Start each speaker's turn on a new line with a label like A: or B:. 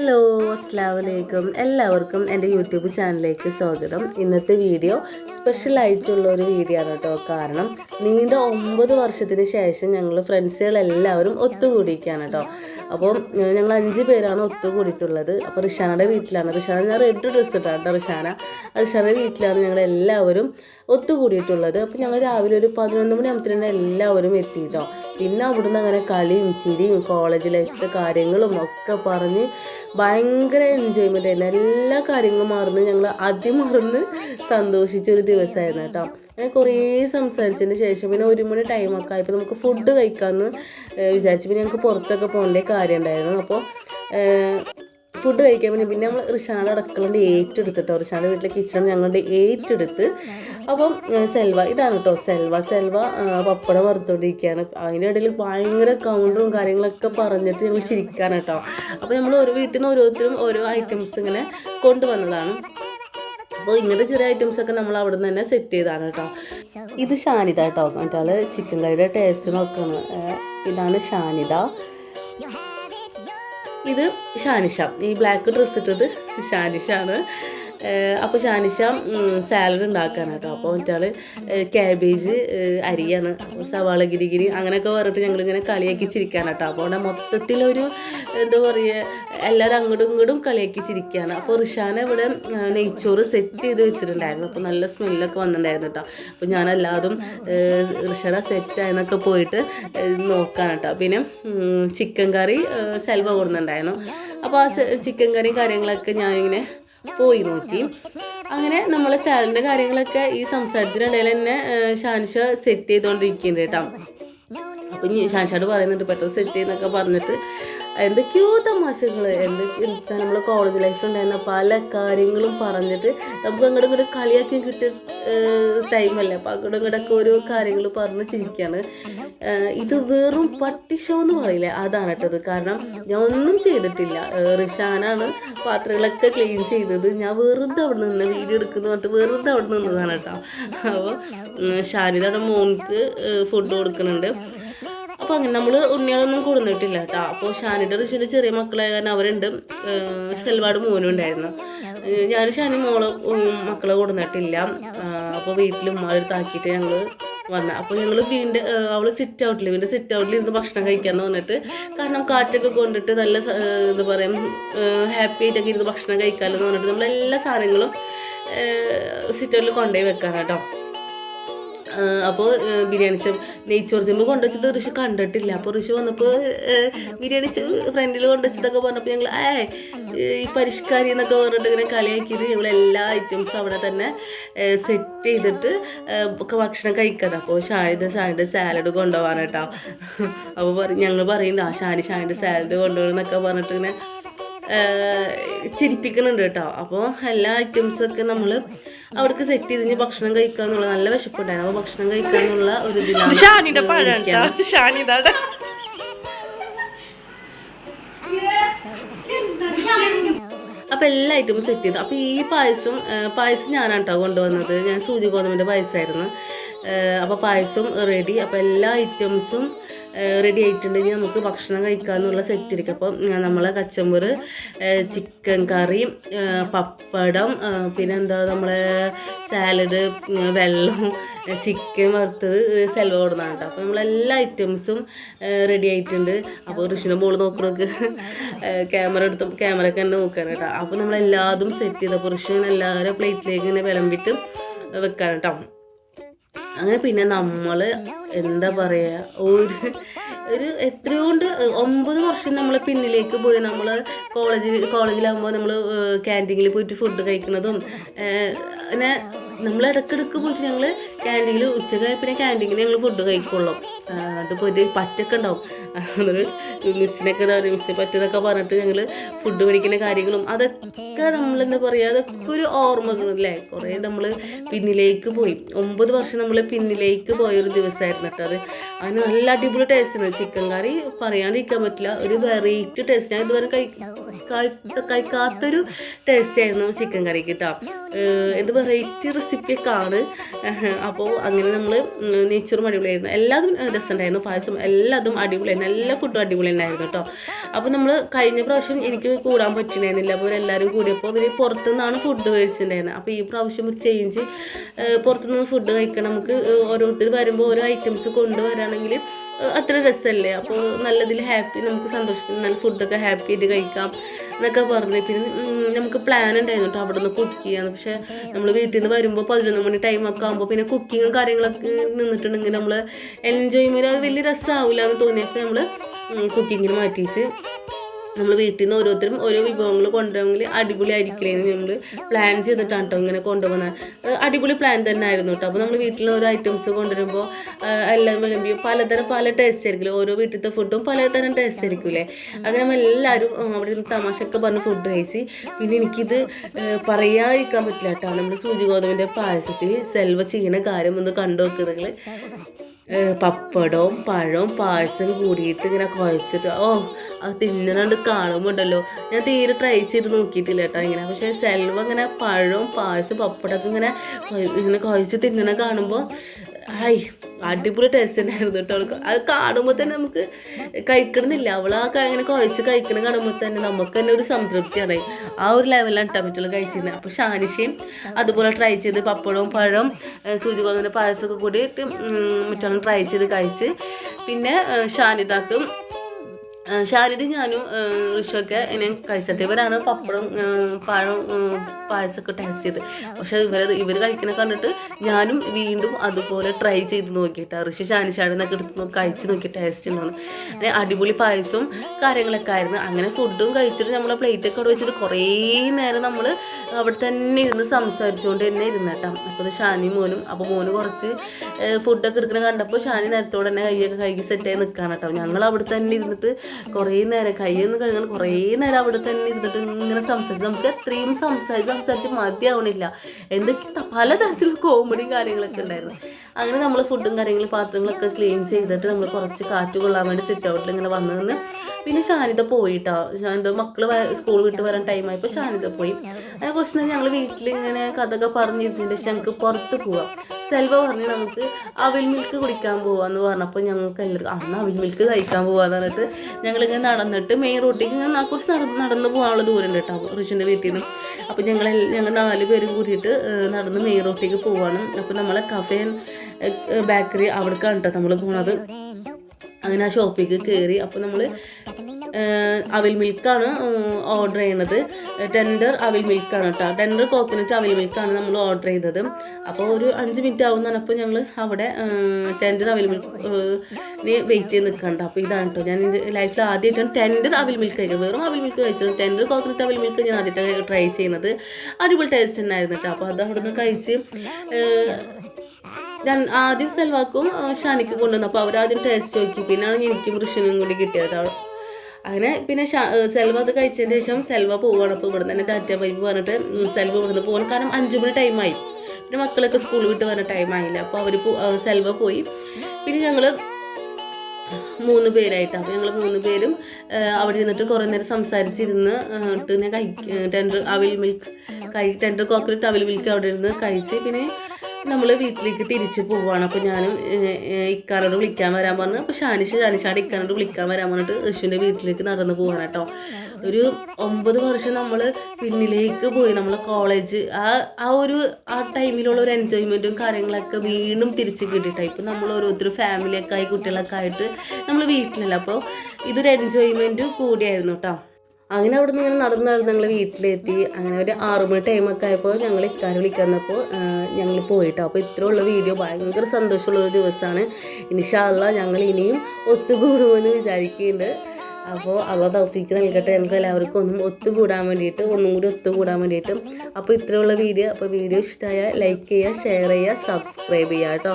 A: Hello അസ്ലാമലൈക്കും എല്ലാവർക്കും എന്റെ YouTube ചാനലിലേക്ക് സ്വാഗതം. ഇന്നത്തെ വീഡിയോ സ്പെഷ്യൽ ആയിട്ടുള്ള ഒരു വീഡിയോ ആണ് കേട്ടോ. കാരണം നീണ്ട ഒമ്പത് വർഷത്തിന് ശേഷം ഞങ്ങൾ ഫ്രണ്ട്സുകളെല്ലാവരും ഒത്തുകൂടിയിരിക്കുകയാണ് കേട്ടോ. അപ്പോൾ ഞങ്ങൾ അഞ്ച് പേരാണ് ഒത്തുകൂടിയിട്ടുള്ളത് അപ്പോൾ റിഷാനയുടെ വീട്ടിലാണ്. റിഷാന ഞാൻ റെഡ് ഡ്രസ്സ് ഇട്ടാണ് റിഷാന. റിഷാനയുടെ വീട്ടിലാണ് ഞങ്ങൾ എല്ലാവരും ഒത്തുകൂടിയിട്ടുള്ളത് അപ്പോൾ ഞങ്ങൾ രാവിലെ ഒരു പതിനൊന്ന് മണിയാകുമ്പോൾ എല്ലാവരും എത്തിയിട്ടോ പിന്നെ അവിടുന്ന് അങ്ങനെ കളിയും ചിരിയും കോളേജ് ലൈഫിലെ കാര്യങ്ങളും ഒക്കെ പറഞ്ഞ് ഭയങ്കര എൻജോയ്മെന്റ് ആയിരുന്നു. എല്ലാ കാര്യങ്ങളും മറന്ന് ഞങ്ങൾ അതിമറന്ന് സന്തോഷിച്ച ഒരു ദിവസമായിരുന്നു കേട്ടോ. അങ്ങനെ കുറേ സംസാരിച്ചതിന് ശേഷം പിന്നെ ഒരു മണി ടൈമൊക്കെ ആയപ്പോൾ നമുക്ക് ഫുഡ് കഴിക്കാമെന്ന് വിചാരിച്ച് പിന്നെ ഞങ്ങൾക്ക് പുറത്തൊക്കെ പോകേണ്ട കാര്യം ഉണ്ടായിരുന്നു. അപ്പോൾ ഫുഡ് കഴിക്കാൻ വേണ്ടി പിന്നെ നമ്മൾ റിഷാന്റെ അടുക്കളന്റെ ഏറ്റെടുത്തിട്ടോ റിഷാന്റെ വീട്ടിലെ കിച്ചൺ ഞങ്ങളുടെ ഏറ്റെടുത്ത്. അപ്പം സെൽവ ഇതാണ് കേട്ടോ സെൽവ. സെൽവ പപ്പടം വറുത്തോണ്ടിരിക്കുകയാണ് അതിന്റെ ഇടയിൽ ഭയങ്കര കൗണ്ടറും കാര്യങ്ങളൊക്കെ പറഞ്ഞിട്ട് ഞങ്ങൾ ചിരിക്കാൻ കേട്ടോ അപ്പോൾ നമ്മൾ ഓരോ വീട്ടിൽ നിന്ന് ഓരോരുത്തരും ഓരോ ഐറ്റംസ് ഇങ്ങനെ കൊണ്ടുവന്നതാണ്. അപ്പോൾ ഇങ്ങനത്തെ ചെറിയ ഐറ്റംസ് ഒക്കെ നമ്മൾ അവിടെ നിന്ന് തന്നെ സെറ്റ് ചെയ്താണ് കേട്ടോ. ഇത് ഷാനിത കേട്ടോ. മറ്റാൾ ചിക്കൻ കറിയുടെ ടേസ്റ്റ് നോക്കാണ്. ഇതാണ് ഷാനിത. ഇത് ഷാനിഷ. ഈ ബ്ലാക്ക് ഡ്രസ്സ് ഇട്ടത് ഷാനിഷാണ് അപ്പോൾ ഷാനിഷാം സാലഡ് ഉണ്ടാക്കാനാണ് കേട്ടോ. അപ്പോൾ മറ്റാൾ ക്യാബേജ് അരിയാണ്. സവാള ഗിരിഗിരി അങ്ങനെയൊക്കെ പറഞ്ഞിട്ട് ഞങ്ങളിങ്ങനെ കളിയാക്കി ചിരിക്കാനാണ് കേട്ടോ. അപ്പോൾ അവിടെ മൊത്തത്തിലൊരു എന്താ പറയുക എല്ലാവരും അങ്ങോട്ടും ഇങ്ങോട്ടും കളിയാക്കി ചിരിക്കുകയാണ് അപ്പോൾ ഋഷാനെ ഇവിടെ നെയ്ച്ചോറ് സെറ്റ് ചെയ്ത് വെച്ചിട്ടുണ്ടായിരുന്നു. അപ്പോൾ നല്ല സ്മെല്ലൊക്കെ വന്നിട്ടുണ്ടായിരുന്നു കേട്ടോ. അപ്പോൾ ഞാൻ എല്ലാതും സെറ്റ് സെറ്റായെന്നൊക്കെ പോയിട്ട് നോക്കാൻ കേട്ടോ. പിന്നെ ചിക്കൻ കറി സെൽവ കൊടുക്കുന്നുണ്ടായിരുന്നു അപ്പോൾ ആ ചിക്കൻ കറി കാര്യങ്ങളൊക്കെ ഞാനിങ്ങനെ പോയി നോക്കി. അങ്ങനെ നമ്മൾ സാലഡിന്റെ കാര്യങ്ങളൊക്കെ ഈ സംസാരത്തിനിടയിൽ തന്നെ ഷാൻഷ സെറ്റ് ചെയ്തുകൊണ്ടിരിക്കുന്നത് കേട്ടോ. അപ്പം ഷാൻഷാട് പറയുന്നുണ്ട് പെട്ടെന്ന് സെറ്റ് ചെയ്യുന്നൊക്കെ പറഞ്ഞിട്ട് എന്തൊക്കെയോ തമാശകൾ എന്തൊക്കെ നമ്മൾ കോളേജ് ലൈഫിലുണ്ടായിരുന്ന പല കാര്യങ്ങളും പറഞ്ഞിട്ട് നമുക്ക് അങ്ങോട്ട് ഒരു കളിയാക്കി കിട്ടിയ ടൈമല്ലേ അപ്പം അങ്ങോട്ടും ഇങ്ങോട്ടൊക്കെ ഓരോ കാര്യങ്ങൾ പറഞ്ഞ് ചിരിക്കുകയാണ് ഇത് വെറും പട്ടിഷോ എന്ന് പറയില്ലേ? അതാണ് കേട്ടത്. കാരണം ഞാൻ ഒന്നും ചെയ്തിട്ടില്ല. റിഷാനാണ് പാത്രങ്ങളൊക്കെ ക്ലീൻ ചെയ്തത്. ഞാൻ വെറുതെ അവിടെ നിന്ന് വീഡിയോ എടുക്കുന്നു പറഞ്ഞിട്ട് വെറുതെ അവിടെ നിന്നതാണ് കേട്ടോ. അപ്പോൾ ഷാനിതയുടെ മോൻക്ക് ഫുഡ് കൊടുക്കുന്നുണ്ട്. അപ്പോൾ അങ്ങനെ നമ്മൾ ഉണ്ണികളൊന്നും കൊടുന്നിട്ടില്ല കേട്ടോ. അപ്പോൾ ഷാനിയുടെ ഋഷിന്റെ ചെറിയ മക്കളായ കാരണം അവരുണ്ട്. സെൽവാട് മോനും ഉണ്ടായിരുന്നു. ഞാൻ ഷാനി മോൾ മക്കളെ കൊടുന്നിട്ടില്ല. അപ്പോൾ വീട്ടിൽ ഉമ്മാരെടുത്താക്കിയിട്ട് ഞങ്ങൾ വന്ന. അപ്പോൾ ഞങ്ങൾ വീണ്ടും അവൾ സിറ്റ് ഔട്ടിൽ വീണ്ടും സിറ്റ് ഔട്ടിൽ ഇരുന്ന് ഭക്ഷണം കഴിക്കാമെന്ന് പറഞ്ഞിട്ട് കാരണം കാറ്റൊക്കെ കൊണ്ടിട്ട് നല്ല എന്താ പറയുക ഹാപ്പി ആയിട്ടൊക്കെ ഇരുന്ന് ഭക്ഷണം കഴിക്കാമല്ലോ എന്ന് പറഞ്ഞിട്ട് നമ്മൾ എല്ലാ സാധനങ്ങളും സിറ്റ് ഔട്ടിൽ കൊണ്ടുപോയി വെക്കാൻ കേട്ടോ അപ്പോൾ ബിരിയാണി ചെമ്പ് നെയ്ച്ചോറ് ചെമ്പ് കൊണ്ടുവച്ചത് ഋഷി കണ്ടിട്ടില്ല. അപ്പോൾ ഋഷി വന്നപ്പോൾ ബിരിയാണി ഫ്രണ്ടിൽ കൊണ്ടുവച്ചതൊക്കെ പറഞ്ഞപ്പോൾ ഞങ്ങൾ ഏ ഈ പരിഷ്കാരി എന്നൊക്കെ പറഞ്ഞിട്ട് ഇങ്ങനെ കളിയാക്കിയത് ഞങ്ങൾ എല്ലാ ഐറ്റംസും അവിടെ തന്നെ സെറ്റ് ചെയ്തിട്ട് ഒക്കെ ഭക്ഷണം കഴിക്കാം. അപ്പോൾ ഷാനിത ഷാനിന്റെ സാലഡ് കൊണ്ടുപോകാൻ കേട്ടോ. അപ്പോൾ പറയും ഞങ്ങൾ പറയുന്നുണ്ട് ആ ഷാനി ഷാനിന്റെ സാലഡ് കൊണ്ടുപോകണമെന്നൊക്കെ പറഞ്ഞിട്ട് ഇങ്ങനെ ചിരിപ്പിക്കുന്നുണ്ട് കേട്ടോ. അപ്പോൾ എല്ലാ ഐറ്റംസൊക്കെ നമ്മൾ അവിടേക്ക് സെറ്റ് ചെയ്ത് ഭക്ഷണം കഴിക്കാന്നുള്ള നല്ല വിശപ്പുണ്ടായിരുന്നു. അപ്പൊ ഭക്ഷണം കഴിക്കാന്നുള്ള ഒരു ഇതിലാണ്
B: ഷാനിയുടെ പഴം
A: എല്ലാ ഐറ്റവും സെറ്റ് ചെയ്തു. അപ്പോൾ ഈ പായസം പായസം ഞാനാണ് കേട്ടോ കൊണ്ടുവന്നത്. ഞാൻ സൂചി ഗോതമ്പിന്റെ പായസമായിരുന്നു അപ്പോൾ പായസം റെഡി അപ്പോൾ എല്ലാ ഐറ്റംസും റെഡി ആയിട്ടുണ്ടെങ്കിൽ നമുക്ക് ഭക്ഷണം കഴിക്കാമെന്നുള്ള സെറ്റ് ഇരിക്കും. അപ്പോൾ നമ്മളെ കച്ചമ്പറ് ചിക്കൻ കറി പപ്പടം പിന്നെ എന്താ നമ്മളെ സാലഡ് വെള്ളം ചിക്കൻ വറുത്തത് സെൽവ കൊടുന്നാണ് കേട്ടോ. അപ്പോൾ നമ്മളെല്ലാ ഐറ്റംസും റെഡി ആയിട്ടുണ്ട്. അപ്പോൾ ഋഷിനെ ബോൾ നോക്കണമൊക്കെ ക്യാമറ എടുത്ത് ക്യാമറ ഒക്കെ തന്നെ നോക്കുകയാണ് കേട്ടോ. അപ്പോൾ നമ്മളെല്ലാതും സെറ്റ് ചെയ്ത് അപ്പോൾ ഋഷി എല്ലാവരും പ്ലേറ്റിലേക്ക് ഇങ്ങനെ വിളമ്പിട്ട് വെക്കാൻ കേട്ടോ. അങ്ങനെ പിന്നെ നമ്മൾ എന്താ പറയുക ഒരു ഒരു എത്രയോണ്ട് ഒമ്പത് വർഷം നമ്മൾ പിന്നിലേക്ക് പോയി. നമ്മൾ കോളേജിൽ കോളേജിലാകുമ്പോൾ നമ്മൾ ക്യാന്റീനിൽ പോയിട്ട് ഫുഡ് കഴിക്കുന്നതും പിന്നെ നമ്മൾ ഇടയ്ക്കിടയ്ക്ക് പോയിട്ട് ഞങ്ങൾ ക്യാന്റീനിൽ ഉച്ചയ്ക്ക് പിന്നെ ക്യാന്റീനിൽ ഞങ്ങൾ ഫുഡ് കഴിക്കുള്ളൂ. അതിപ്പോൾ ഒരു പറ്റൊക്കെ ഉണ്ടാവും. അതൊരു മിസ്സിനൊക്കെ എന്താ പറയുക മിസ്സിനെ പറ്റുന്നൊക്കെ പറഞ്ഞിട്ട് ഞങ്ങൾ ഫുഡ് മേടിക്കുന്ന കാര്യങ്ങളും അതൊക്കെ നമ്മൾ എന്താ പറയുക അതൊക്കെ ഒരു ഓർമ്മകളല്ലേ കുറേ നമ്മൾ പിന്നിലേക്ക് പോയി. ഒമ്പത് വർഷം നമ്മൾ പിന്നിലേക്ക് പോയൊരു ദിവസമായിരുന്നു കേട്ടോ അത്. അതിന് നല്ല അടിപൊളി ടേസ്റ്റാണ് ചിക്കൻ കറി പറയാണ്ടിരിക്കാൻ പറ്റില്ല. ഒരു വെറൈറ്റി ടേസ്റ്റ് ഞാൻ ഇതുവരെ കഴി കഴി- കഴിക്കാത്തൊരു ടേസ്റ്റ് ആയിരുന്നു ചിക്കൻ കറിക്ക് കേട്ടോ എന്ത് വെറൈറ്റി റെസിപ്പിയൊക്കെ ആണ്. അപ്പോൾ അങ്ങനെ നമ്മൾ നെയ്ച്ചോറും അടിപൊളിയായിരുന്നു. എല്ലാതും രസമുണ്ടായിരുന്നു. പായസം എല്ലാതും അടിപൊളിയായിരുന്നു. എല്ലാ ഫുഡും അടിപൊളി ഉണ്ടായിരുന്നു കേട്ടോ. അപ്പോൾ നമ്മൾ കഴിഞ്ഞ പ്രാവശ്യം എനിക്ക് കൂടാൻ പറ്റണേന്നില്ല അപ്പോൾ എല്ലാവരും കൂടിയപ്പോൾ ഇവർ പുറത്തുനിന്നാണ് ഫുഡ് കഴിച്ചിട്ടുണ്ടായിരുന്നത്. അപ്പോൾ ഈ പ്രാവശ്യം ഒരു ചേഞ്ച് പുറത്തുനിന്ന് ഫുഡ് കഴിക്കണം. നമുക്ക് ഓരോരുത്തർ വരുമ്പോൾ ഓരോ ഐറ്റംസ് കൊണ്ടുവരാണെങ്കിൽ അത്ര രസമല്ലേ? അപ്പോൾ നല്ലതിൽ ഹാപ്പി നമുക്ക് സന്തോഷത്തിൽ നല്ല ഫുഡൊക്കെ ഹാപ്പി ആയിട്ട് കഴിക്കാം. എന്നൊക്കെ പറഞ്ഞു. പിന്നെ നമുക്ക് പ്ലാൻ ഉണ്ടായിരുന്നു കേട്ടോ അവിടെ നിന്ന് കുക്ക് ചെയ്യാന്ന്. പക്ഷേ നമ്മൾ വീട്ടിൽ നിന്ന് വരുമ്പോൾ പതിനൊന്ന് മണി ടൈമൊക്കെ ആകുമ്പോൾ പിന്നെ കുക്കിങ്ങും കാര്യങ്ങളൊക്കെ നിന്നിട്ടുണ്ടെങ്കിൽ നമ്മൾ എൻജോയ്മെന്റ് അത് വലിയ രസമാവില്ല എന്ന് തോന്നിയപ്പോൾ നമ്മൾ കുക്കിങ്ങിന് മാറ്റിച്ച്. നമ്മൾ വീട്ടിൽ നിന്ന് ഓരോരുത്തരും ഓരോ വിഭവങ്ങൾ കൊണ്ടുപോകണമെങ്കിൽ അടിപൊളിയായിരിക്കില്ലെന്ന് നമ്മൾ പ്ലാൻ ചെയ്തിട്ടാണ് കേട്ടോ ഇങ്ങനെ കൊണ്ടുപോകുന്നത് അടിപൊളി പ്ലാൻ തന്നെ ആയിരുന്നു കേട്ടോ അപ്പോൾ നമ്മൾ വീട്ടിൽ ഓരോ ഐറ്റംസ് കൊണ്ടുവരുമ്പോൾ എല്ലാം വിളമ്പി പലതരം പല ടേസ്റ്റ് ആയിരിക്കില്ലേ? ഓരോ വീട്ടിലത്തെ ഫുഡും പലതരം ടേസ്റ്റ് ആയിരിക്കില്ലേ? അങ്ങനെ നമ്മൾ എല്ലാവരും അവിടെ നിന്ന് തമാശയൊക്കെ പറഞ്ഞ് ഫുഡ് കഴിച്ച് പിന്നെ എനിക്കിത് പറയാതിരിക്കാൻ പറ്റില്ല കേട്ടോ നമ്മൾ സൂചി ഗോതമ്പിന്റെ പായസത്തിൽ സെൽവ ചെയ്യുന്ന കാര്യം ഒന്ന് കണ്ടു വെക്കുന്നെങ്കിൽ പപ്പടവും പഴവും പായസം കൂടിയിട്ട് ഇങ്ങനെ കുഴച്ചിട്ട് ഓ അത് തിന്നണണ്ട് കാണുമ്പോണ്ടല്ലോ. ഞാൻ തീരെ ട്രൈ ചെയ്ത് നോക്കിയിട്ടില്ല കേട്ടോ ഇങ്ങനെ. പക്ഷേ സെൽവ അങ്ങനെ പഴവും പായസം പപ്പടമൊക്കെ ഇങ്ങനെ ഇങ്ങനെ കുഴച്ച് തിന്നണ കാണുമ്പോൾ ഹായ് അടിപൊളി ടേസ്റ്റ് തന്നെയായിരുന്നു കേട്ടോ അവൾക്ക് അത് കാണുമ്പോൾ തന്നെ നമുക്ക് കഴിക്കണമെന്നില്ല അവൾ ആ അങ്ങനെ കുഴച്ച് കഴിക്കണം കാണുമ്പോൾ തന്നെ നമുക്ക് തന്നെ ഒരു സംതൃപ്തിയാണ്. ആ ഒരു ലെവലിലാണ് കേട്ടോ മറ്റുള്ള കഴിച്ചിരുന്നത് അപ്പോൾ ഷാനിഷയും അതുപോലെ ട്രൈ ചെയ്ത് പപ്പടവും പഴവും സൂചി ഗോതമ്പിന്റെ പായസമൊക്കെ കൂടിയിട്ട് മറ്റുള്ള ട്രൈ ചെയ്ത് കഴിച്ച്. പിന്നെ ഷാനിതാക്കും ഏഹ് ഞാനും ഋഷൊക്കെ ഇങ്ങനെ കഴിച്ചത് ഇവരാണ് പപ്പടം പഴം പായസമൊക്കെ ടേസ്റ്റ് ചെയ്ത്. പക്ഷെ ഇവർ ഇവർ കഴിക്കണ കണ്ടിട്ട് ഞാനും വീണ്ടും അതുപോലെ ട്രൈ ചെയ്ത് നോക്കിയിട്ട്. ഋഷി ഷാനിഷാടെന്നൊക്കെ എടുത്ത് കഴിച്ച് നോക്കി ടേസ്റ്റ് ഉണ്ടാവും അങ്ങനെ അടിപൊളി പായസവും കാര്യങ്ങളൊക്കെ ആയിരുന്നു. അങ്ങനെ ഫുഡും കഴിച്ചിട്ട് നമ്മൾ പ്ലേറ്റൊക്കെ അവിടെ വെച്ചിട്ട് കുറേ നേരം നമ്മൾ അവിടെ തന്നെ ഇരുന്ന് സംസാരിച്ചുകൊണ്ട് തന്നെ ഇരുന്ന് അപ്പോൾ ഷാനി മോനും അപ്പോൾ മോന് കുറച്ച് ഫുഡൊക്കെ എടുക്കുന്നത് കണ്ടപ്പോൾ ഷാനി നേരത്തോടെ തന്നെ കൈയൊക്കെ കഴുകി സെറ്റായി നിൽക്കുകയാണ് കേട്ടോ. ഞങ്ങൾ അവിടെ തന്നെ ഇരുന്നിട്ട് കുറേ നേരം കൈയൊന്നും കഴുകാൻ കുറേ നേരം അവിടെ തന്നെ ഇരുന്നിട്ട് ഇങ്ങനെ സംസാരിച്ച് നമുക്ക് എത്രയും സംസാരിച്ച് സംസാരിച്ച് മതിയാവണില്ല. എന്തൊക്കെ പലതരത്തിലുള്ള കോമഡിയും കാര്യങ്ങളൊക്കെ ഉണ്ടായിരുന്നു. അങ്ങനെ നമ്മൾ ഫുഡും കാര്യങ്ങളും പാത്രങ്ങളൊക്കെ ക്ലീൻ ചെയ്തിട്ട് നമ്മൾ കുറച്ച് കാറ്റ് കൊള്ളാൻ വേണ്ടി സിറ്റ് ഔട്ടിൽ ഇങ്ങനെ വന്നു നിന്ന് പിന്നെ ശാനിത പോയിട്ടോ. ശാനിത മക്കൾ സ്കൂൾ വിട്ട് വരാൻ ടൈമായപ്പോൾ ശാനിത പോയി. അങ്ങനെ കുറച്ച് നേരം ഞങ്ങൾ വീട്ടിൽ ഇങ്ങനെ കഥയൊക്കെ പറഞ്ഞിരുന്നിട്ട് ഞങ്ങൾക്ക് പുറത്ത് പോവാം. സെൽവ പറഞ്ഞു നമുക്ക് അവിൽ മിൽക്ക് കുടിക്കാൻ പോവാന്ന് പറഞ്ഞപ്പോൾ ഞങ്ങൾക്ക് എല്ലാവർക്കും അന്ന് അവിൽ മിൽക്ക് കഴിക്കാൻ പോവാന്ന് പറഞ്ഞിട്ട് ഞങ്ങളിങ്ങനെ നടന്നിട്ട് മെയിൻ റോട്ടിലേക്ക് ഇങ്ങനെ കുറച്ച് നടന്ന് നടന്ന് പോകാനുള്ള ദൂരം ഉണ്ട് കേട്ടോ ഋഷിന്റെ വീട്ടിൽ നിന്ന് അപ്പോൾ ഞങ്ങൾ ഞങ്ങൾ നാല് പേരും കൂടിയിട്ട് നടന്ന് മെയിൻ റോട്ടിലേക്ക് പോവാണ്. അപ്പോൾ നമ്മളെ കഫേ ബേക്കറി അവിടേക്കാണ് കേട്ടോ നമ്മൾ പോണത്. അങ്ങനെ ആ ഷോപ്പിലേക്ക് കയറി അപ്പോൾ നമ്മൾ അവിൽ മിൽക്കാണ് ഓർഡർ ചെയ്യണത്. ടെൻഡർ അവിൽ മിൽക്കാണ് കേട്ടോ ടെൻഡർ കോക്കനട്ട് അവിൽ മിൽക്കാണ് നമ്മൾ ഓർഡർ ചെയ്തത്. അപ്പോൾ ഒരു അഞ്ച് മിനിറ്റ് ആവും പറഞ്ഞപ്പോൾ ഞങ്ങൾ അവിടെ ടെൻഡർ അവിൽ മിൽക്ക് വെയിറ്റ് ചെയ്ത് നിൽക്കണ്ട അപ്പോൾ ഇതാണ് കേട്ടോ ഞാൻ ലൈഫിൽ ആദ്യമായിട്ടാണ് ടെൻഡർ അവിൽ മിൽക്ക് കഴിക്കുന്നത് വെറും അവിൽ മിൽക്ക് കഴിച്ചത്. ടെൻഡർ കോക്കനട്ട് അവിൽ മിൽക്ക് ഞാൻ ആദ്യമായിട്ട് ട്രൈ ചെയ്യുന്നത്. അടിപൊളി ടേസ്റ്റ് ഉണ്ടായിരുന്നു കേട്ടോ അപ്പോൾ അത് അവിടെ നിന്ന് കഴിച്ച് ഏഹ്, ആദ്യം സെൽവാക്കും ഷാനിക്ക് കൊണ്ടുവന്നു അപ്പോൾ അവരാദ്യം ടേസ്റ്റ് നോക്കി. പിന്നെയാണ് എനിക്കും ഋഷനും കൂടി കിട്ടിയത്. അങ്ങനെ പിന്നെ സെൽവ അത് കഴിച്ചതിന് ശേഷം സെൽവ പോവുകയാണ് അപ്പോൾ ഇവിടെ തന്നെ ടാറ്റ പൈപ്പ് പറഞ്ഞിട്ട് സെൽവ ഇവിടുന്ന് പോകണം കാരണം അഞ്ചു മണി ടൈമായി പിന്നെ മക്കളൊക്കെ സ്കൂൾ വിട്ട് വരുന്ന ടൈമായില്ല അപ്പോൾ അവർ സെൽവ പോയി. പിന്നെ ഞങ്ങൾ മൂന്ന് പേരായിട്ട്. അപ്പോൾ ഞങ്ങൾ മൂന്ന് പേരും അവിടെ ഇരുന്നിട്ട് കുറേ നേരം സംസാരിച്ചിരുന്ന് ഇട്ട് ഞാൻ ടെൻഡർ അവിൽ മിൽക്ക് കഴി ടെൻഡർ കോക്കനട്ട് അവിൽ മിൽക്ക് അവിടെ ഇരുന്ന് കഴിച്ച് പിന്നെ നമ്മൾ വീട്ടിലേക്ക് തിരിച്ച് പോവുകയാണ് അപ്പോൾ ഞാനും ഇക്കാനോട് വിളിക്കാൻ വരാൻ പറഞ്ഞു. അപ്പോൾ ഷാനിഷ് ഷാനിഷാട് ഇക്കാനോട് വിളിക്കാൻ വരാൻ പറഞ്ഞിട്ട് ഋഷുവിന്റെ വീട്ടിലേക്ക് നടന്ന് പോവാണ് കേട്ടോ. ഒരു ഒമ്പത് വർഷം നമ്മൾ പിന്നിലേക്ക് പോയി. നമ്മൾ കോളേജ് ആ ആ ഒരു ആ ടൈമിലുള്ള ഒരു എൻജോയ്മെന്റും കാര്യങ്ങളൊക്കെ വീണ്ടും തിരിച്ച് കിട്ടിയിട്ടാണ് ഇപ്പം നമ്മൾ ഓരോരുത്തരും ഫാമിലിയൊക്കെ ആയി കുട്ടികളൊക്കെ ആയിട്ട് നമ്മൾ വീട്ടിലല്ല. അപ്പോൾ ഇതൊരു എൻജോയ്മെന്റ് കൂടിയായിരുന്നു കേട്ടോ. അങ്ങനെ അവിടെ നിന്ന് ഇങ്ങനെ നടന്ന് നടന്ന് ഞങ്ങൾ വീട്ടിലെത്തി. അങ്ങനെ ഒരു ആറുമണി ടൈമൊക്കെ ആയപ്പോൾ ഞങ്ങൾ ഇക്കാരെ വിളിക്കാൻ വന്നപ്പോൾ ഞങ്ങൾ പോയിട്ടോ. അപ്പോൾ ഇത്രയുള്ള വീഡിയോ ഭയങ്കര സന്തോഷമുള്ള ഒരു ദിവസമാണ്. ഇനിഷാല്ല ഞങ്ങൾ ഇനിയും ഒത്തുകൂടുമെന്ന് വിചാരിക്കുന്നുണ്ട് അപ്പോൾ അള്ള തൗഫീക്ക് നൽകട്ടെ. ഞങ്ങൾക്ക് എല്ലാവർക്കും ഒന്നും ഒത്തുകൂടാൻ വേണ്ടിയിട്ട് ഒന്നും കൂടി ഒത്തുകൂടാൻ വേണ്ടിയിട്ട്. അപ്പോൾ ഇത്രയുള്ള വീഡിയോ അപ്പോൾ വീഡിയോ ഇഷ്ടമായ ലൈക്ക് ചെയ്യുക ഷെയർ ചെയ്യുക സബ്സ്ക്രൈബ് ചെയ്യുക കേട്ടോ.